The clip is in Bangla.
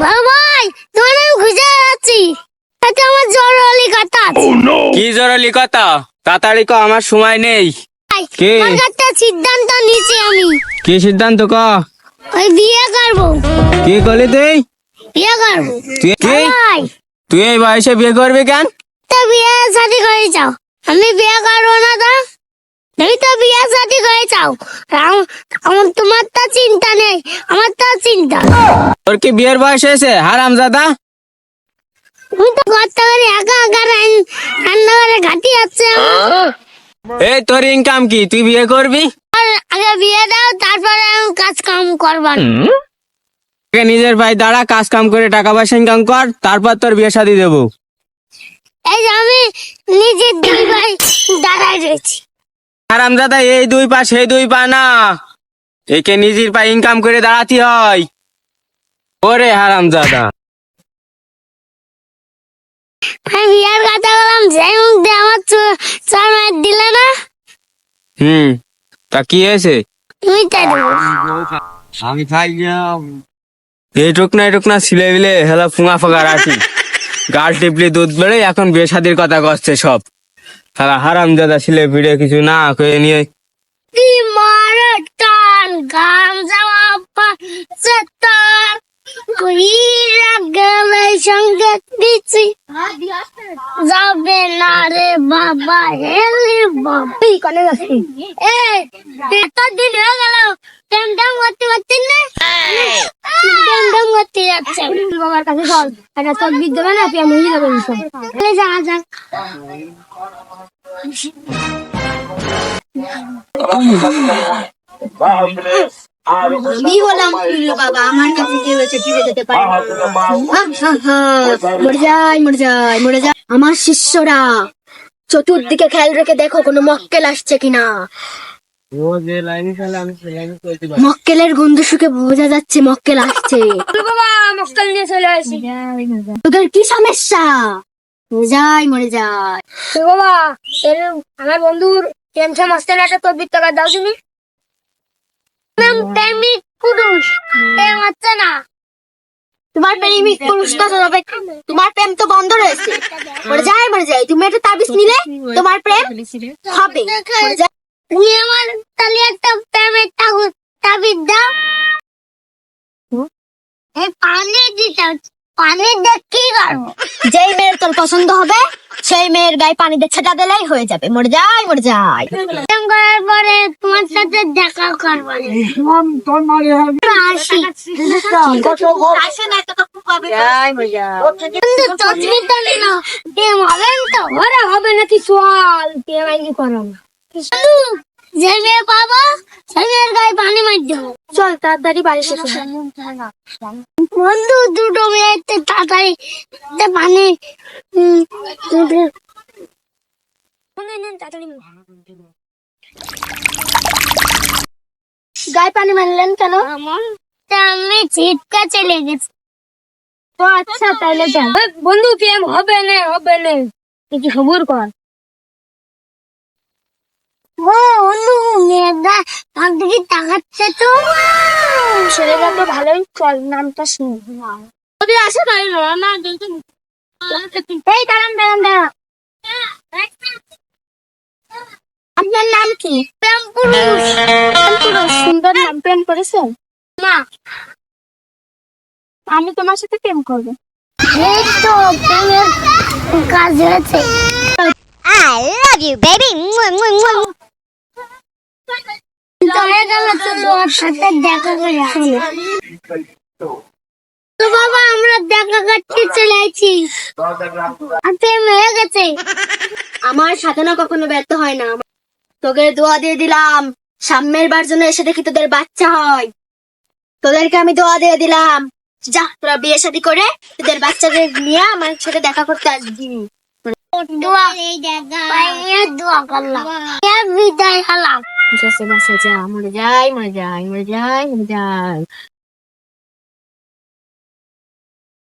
ভাই তোমার আমি খুঁজে যাচ্ছি এটা আমার জ্বর কথা। কি জরুরি কথা? তাড়াতাড়ি ক আমার সময় নেই। কি? আমার একটা সিদ্ধান্ত নিয়েছি আমি। কি সিদ্ধান্ত ক? ওই বিয়ে করব। কি করলি তুই? বিয়ে করব। তুই কি? তুই এই বয়সে বিয়ে করবি কেন? তো বিয়ে শাদি করে যাও। আমি বিয়ে করব না তো। তুমি তো বিয়ে শাদি করে যাও আম- আমার তোমার তো চিন্তা নেই আমার তো চিন্তা তোর কি বিয়ের বয়স হয়েছে হারাম দাদা তুমি তো করতে পারি একা একা রান- রান্না করে ঘাটি যাচ্ছে এই তোর ইনকাম কি? তুই বিয়ে করবি? আগে বিয়ে দাও তারপরে আমি কাজ কাম করবার আগে নিজের ভাই দাঁড়া কাজ কাম করে টাকা পয়সা ইনকাম কর তারপর তোর বিয়ে শাদি দেবো। এই আমি নিজের দুই ভাই দাঁড়ায় রয়েছি। হারাম দাদা এই দুই পা সেই দুই পা না। একে নিজের পা ইনকাম করে দাঁড়াতে হয়। ওরে হারাম দাদা আমি বিয়ের কথা বললাম সেই মুখ দিয়ে আমার চার দিলে না? হুম তা কি হয়েছে? তুমি তাই আমি খাই এইটুক না এইটুক না ছিলে বিলে হেলা ফুঙা ফাঁকা রাখি। গাল টিপলি দুধ বেড়ে এখন বিয়ে কথা করছে সব। তারা হারাম দাদা ছেলে ভিড়ে কিছু না করে নিয়ে টান তার সঙ্গে যাবে না রে বাবা হেলি বাবি কনে যাচ্ছি। এ এত দিন হয়ে গেল টেম টেম করতে পারছি না? টেম টেম করতে যাচ্ছে। বাবার কাছে চল একটা তোর বিদ্যমান না তুই আমি নিয়ে যাব যা যা আমি হলাম কুল্লু বাবা? আমার কাছে কেউ এসে ফিরে যেতে পারে না। হা, হা, হা। মরে যাই মরে যাই মরে যাই আমার শিষ্যরা চতুর্দিকে খেয়াল রেখে দেখো কোনো মক্কেল আসছে কিনা। মক্কেলের গন্ধ শুকে বোঝা যাচ্ছে মক্কেল আসছে। মক্কেল নিয়ে চলে আসি। তোদের কি সমস্যা? মরে যাই মরে যাই বাবা আমার বন্ধুর টেমছে মাস্টার একটা তদবির টাকা দাও তুমি। প্রেমিক পুরুষ। প্রেম হচ্ছে না। তোমার প্রেমিক তো তোমার প্রেম তো বন্ধ রয়েছে। মরে যাই মরে যাই তুমি একটা তাবিজ নিলে তোমার প্রেম হবে। তুমি আমার তাহলে একটা প্রেমের তাবু- তাবিজ দাও। এই পানি দিতে পানি দিয়ে কি করব? যেই মেয়ের তোর পছন্দ হবে সেই মেয়ের গায়ে পানি দিয়ে ছেটা দিলেই হয়ে যাবে। মরে যাই মরে যাই। করার পরে তোমার সাথে দেখা করব। হবে। না কি ওরা হবে নাকি সোয়াল? প্রেম করো না। যে মেয়ে পাবো সেই মেয়ের গায়ে পানি মার দেবো চল তাড়াতাড়ি বাড়ি শেষ বন্ধু দুটো মেয়ে একটু তাড়াতাড়ি একটা পানি উম, দুটো গায়ে পানি মারলেন কেন আমার তা আমি ছিটকা চলে গেছি ও আচ্ছা তাহলে যান বন্ধু প্রেম হবে না হবে না কিছু খবর কর ও বন্ধু মেয়েটা তার দিকে তাকাচ্ছে তো। ছেলেটা তো ভালোই চল নামটা আসে তাই না এই দাঁড়ান দাঁড়ান দাঁড়ান। আপনার নাম কি? প্রেম পুরুষ। সুন্দর নাম প্রেম করেছেন না আমি তোমার সাথে প্রেম করব। এই তো প্রেমের কাজ হয়েছে। চলে গেল তো তোমার সাথে দেখা করে আসি। তো বাবা আমরা দেখা করতে চলে আইছি প্রেম হয়ে গেছে। আমার সাধনা কখনো ব্যর্থ হয় না। তোকে দোয়া দিয়ে দিলাম সামনের বার জন্য এসে দেখি তোদের বাচ্চা হয়। তোদেরকে আমি দোয়া দিয়ে দিলাম। যা তোরা বিয়ে শাদী করে তোদের বাচ্চাদের নিয়ে আমার সাথে দেখা করতে আসবি। দোয়া দোয়া করলাম। বিদায় হলাম। আছে বাসে যা মরে যাই মরে যাই মরে যাই মরে যাই